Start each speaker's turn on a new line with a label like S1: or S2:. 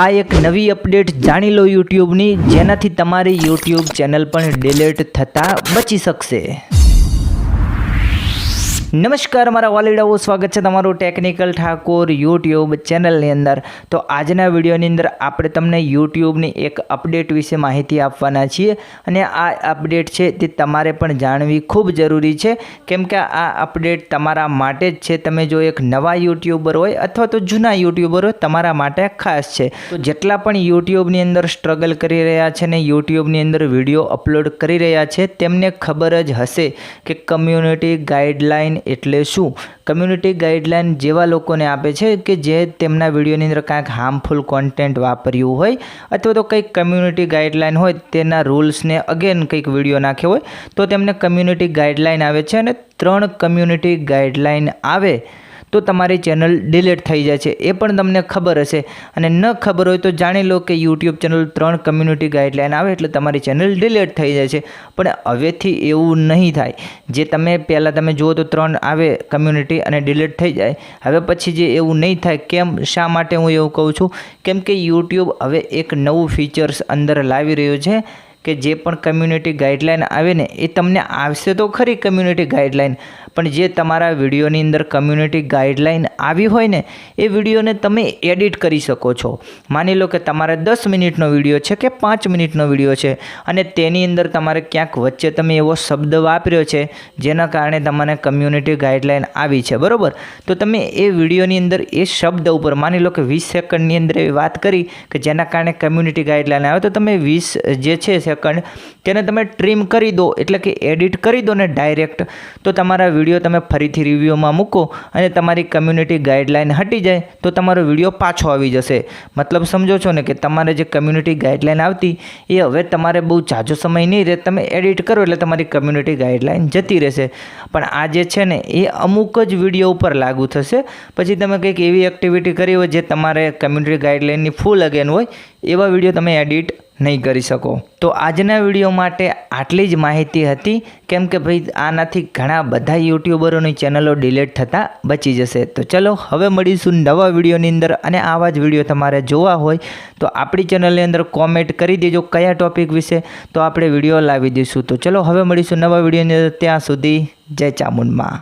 S1: આ એક નવી અપડેટ જાણી લો યુટ્યુબની, જેનાથી તમારી યુટ્યુબ ચેનલ પણ ડિલીટ થતાં બચી શકશે. નમસ્કાર, મારા વાલીડાઓ, સ્વાગત છે તમારું ટેકનિકલ ઠાકોર યુટ્યુબ ચેનલની અંદર. તો આજના વિડીયોની અંદર આપણે તમને યુટ્યુબની એક અપડેટ વિશે માહિતી આપવાના છીએ અને આ અપડેટ છે તે તમારે પણ જાણવી ખૂબ જરૂરી છે. કેમ કે આ અપડેટ તમારા માટે જ છે. તમે જો એક નવા યુટ્યુબર હોય અથવા તો જૂના યુટ્યુબર હોય, તમારા માટે ખાસ છે. તો જેટલા પણ યુટ્યુબની અંદર સ્ટ્રગલ કરી રહ્યા છે ને યુટ્યુબની અંદર વીડિયો અપલોડ કરી રહ્યા છે, તેમને ખબર જ હશે કે કમ્યુનિટી ગાઈડલાઇન એટલે શું? કમ્યુનિટી ગાઈડલાઇન જેવા લોકોને આપે છે કે જે તેમના વિડીયોની અંદર કાંઈક હાર્મફુલ કોન્ટેન્ટ વાપર્યું હોય અથવા તો કંઈક કમ્યુનિટી ગાઈડલાઇન હોય તેના રૂલ્સને અગેન કંઈક વીડિયો નાખ્યો હોય, તો તેમને કમ્યુનિટી ગાઈડલાઇન આવે છે અને ત્રણ કમ્યુનિટી ગાઈડલાઇન આવે. તો તમારી ચેનલ ડિલીટ થઈ જાય છે. એ પણ તમને ખબર હશે. અને ન ખબર હોય તો જાણી લો કે યુટ્યુબ ચેનલ ત્રણ કમ્યુનિટી ગાઈડલાઇન આવે એટલે તમારી ચેનલ ડિલીટ થઈ જાય છે. પણ હવેથી એવું નહીં થાય. જે તમે પહેલાં તમે જુઓ તો ત્રણ આવે કમ્યુનિટી અને ડિલીટ થઈ જાય. હવે પછી જે એવું નહીં થાય, કેમ શા માટે હું એવું કહું છું? કેમ કે યુટ્યુબ હવે એક નવું ફીચર્સ અંદર લાવી રહ્યું છે કે જે પણ કમ્યુનિટી ગાઈડલાઇન આવે ને, એ તમને આવશે તો ખરી કમ્યુનિટી ગાઈડલાઇન પણ જે તમારા વિડીયોની અંદર કમ્યુનિટી ગાઈડલાઇન આવી હોય ને, એ વિડીયોને તમે એડિટ કરી શકો છો. માની લો કે તમારે દસ મિનિટનો વીડિયો છે કે પાંચ મિનિટનો વીડિયો છે, અને તેની અંદર તમારે ક્યાંક વચ્ચે તમે એવો શબ્દ વાપર્યો છે, જેના કારણે તમને કમ્યુનિટી ગાઈડલાઇન આવી છે, બરાબર? તો તમે એ વિડીયોની અંદર એ શબ્દ ઉપર, માની લો કે વીસ સેકન્ડની અંદર એવી વાત કરી કે જેના કારણે કમ્યુનિટી ગાઈડલાઇન આવે, તો તમે વીસ જે છે સેકન્ડ, તેને તમે ટ્રીમ કરી દો, એટલે કે એડિટ કરી દો ને ડાયરેક્ટ તો તમારા વીડિયો તમે ફરીથી રિવ્યૂમાં મૂકો અને તમારી કમ્યુનિટી ગાઈડલાઇન હટી જાય તો તમારો વીડિયો પાછો આવી જશે. મતલબ સમજો છો ને કે તમારે જે કમ્યુનિટી ગાઈડલાઇન આવતી એ હવે તમારે બહુ ઝાઝો સમય નહીં રહે. તમે એડિટ કરો એટલે તમારી કમ્યુનિટી ગાઈડલાઇન જતી રહેશે. પણ આ જે છે ને એ અમુક જ વીડિયો ઉપર લાગુ થશે. પછી તમે કંઈક એવી એક્ટિવિટી કરી હોય જે તમારે કમ્યુનિટી ગાઈડલાઇનની ફૂલ અગેન હોય, એવા વીડિયો તમે એડિટ નહીં કરી શકો. તો આજના વીડિયો માટે આટલી જ માહિતી હતી. કેમ કે ભાઈ, આનાથી ઘણા બધા યુટ્યુબરોની ચેનલો ડિલીટ થતાં બચી જશે. તો ચલો, હવે મળીશું નવા વિડીયોની અંદર અને આવા જ વીડિયો તમારે જોવા હોય તો આપણી ચેનલની અંદર કોમેન્ટ કરી દેજો કયા ટોપિક વિશે. તો આપણે વીડિયો લાવી દઈશું. તો ચલો, હવે મળીશું નવા વિડીયોની અંદર. ત્યાં સુધી જય ચામુંડમાં.